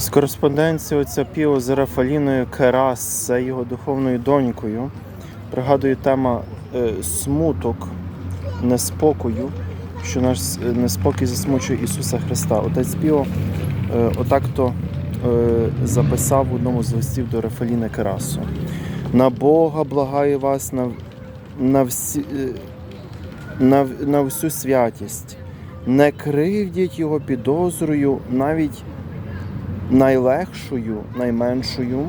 З кореспонденції отця Піо з Рафаліною Керас, це його духовною донькою. Пригадую тема е, смуток, неспокою, що наш неспокій засмучує Ісуса Христа. Отець Піо е, отак-то е, записав в одному з листів до Рафаліни Керасу. На Бога благаю вас на, на, всі, е, на, на всю святість. Не кривдіть його підозрою навіть найлегшою, найменшою,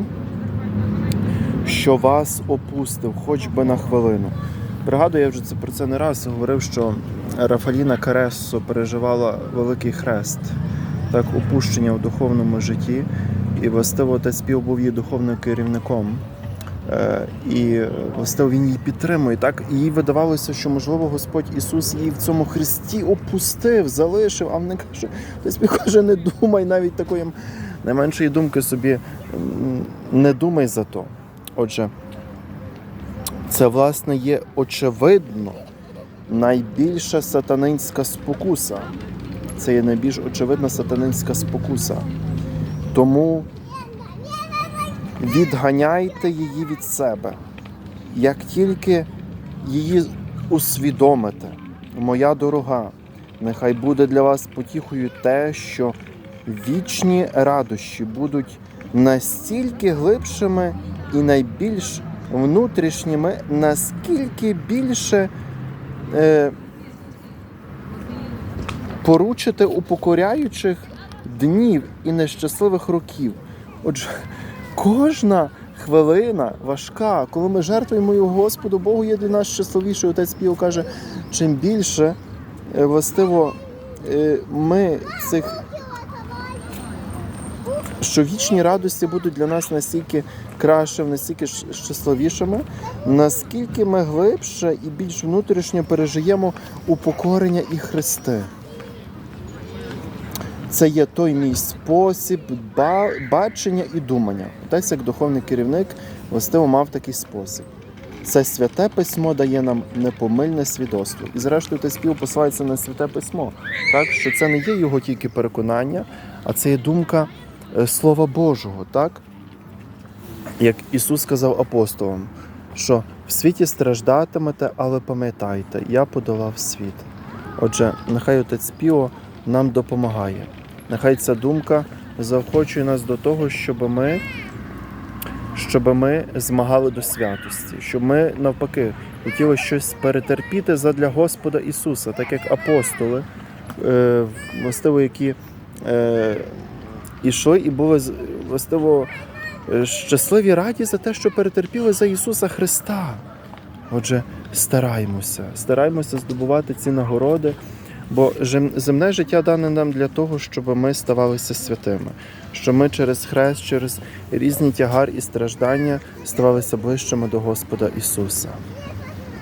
що вас опустив, хоч би на хвилину. Пригадую, я вже це про це не раз говорив, що Рафаліна Каресо переживала великий хрест, так, опущення в духовному житті, і властиво отець Піо був її духовним керівником. Е, І властиво він її підтримує. Так їй видавалося, що можливо Господь Ісус її в цьому хресті опустив, залишив, а вона каже, Піо каже, не думай навіть такої найменшої думки собі не думай за то. Отже, це власне є очевидно найбільша сатанинська спокуса. Це є найбільш очевидна сатанинська спокуса. Тому відганяйте її від себе. Як тільки її усвідомите, моя дорога, нехай буде для вас потіхою те, що вічні радощі будуть настільки глибшими і найбільш внутрішніми, наскільки більше е, поручите упокоряючих днів і нещасливих років. Отже, кожна хвилина важка, коли ми жертвуємо його Господу Богу, є для нас щасливішою. Отець Піо каже, чим більше е, властиво е, ми цих що вічні радості будуть для нас настільки кращими, настільки щасливішими, наскільки ми глибше і більш внутрішньо пережиємо упокорення і хрести. Це є той мій спосіб бачення і думання. Отець, як духовний керівник, властиво мав такий спосіб. Це святе письмо дає нам непомильне свідоцтво. І зрештою ти спів посилається на святе письмо. Так? Що це не є його тільки переконання, а це є думка Слова Божого, так? Як Ісус сказав апостолам, що в світі страждатимете, але пам'ятайте, я подолав світ. Отже, нехай Отець Піо нам допомагає. Нехай ця думка заохочує нас до того, щоб ми, щоб ми змагали до святості, щоб ми навпаки хотіли щось перетерпіти задля Господа Ісуса, так як апостоли, е, властиво, які е, ішли і були властиво е, щасливі раді за те, що перетерпіли за Ісуса Христа. Отже, стараймося, стараймося здобувати ці нагороди, бо земне життя дане нам для того, щоб ми ставалися святими, щоб ми через хрест, через різні тягар і страждання ставалися ближчими до Господа Ісуса.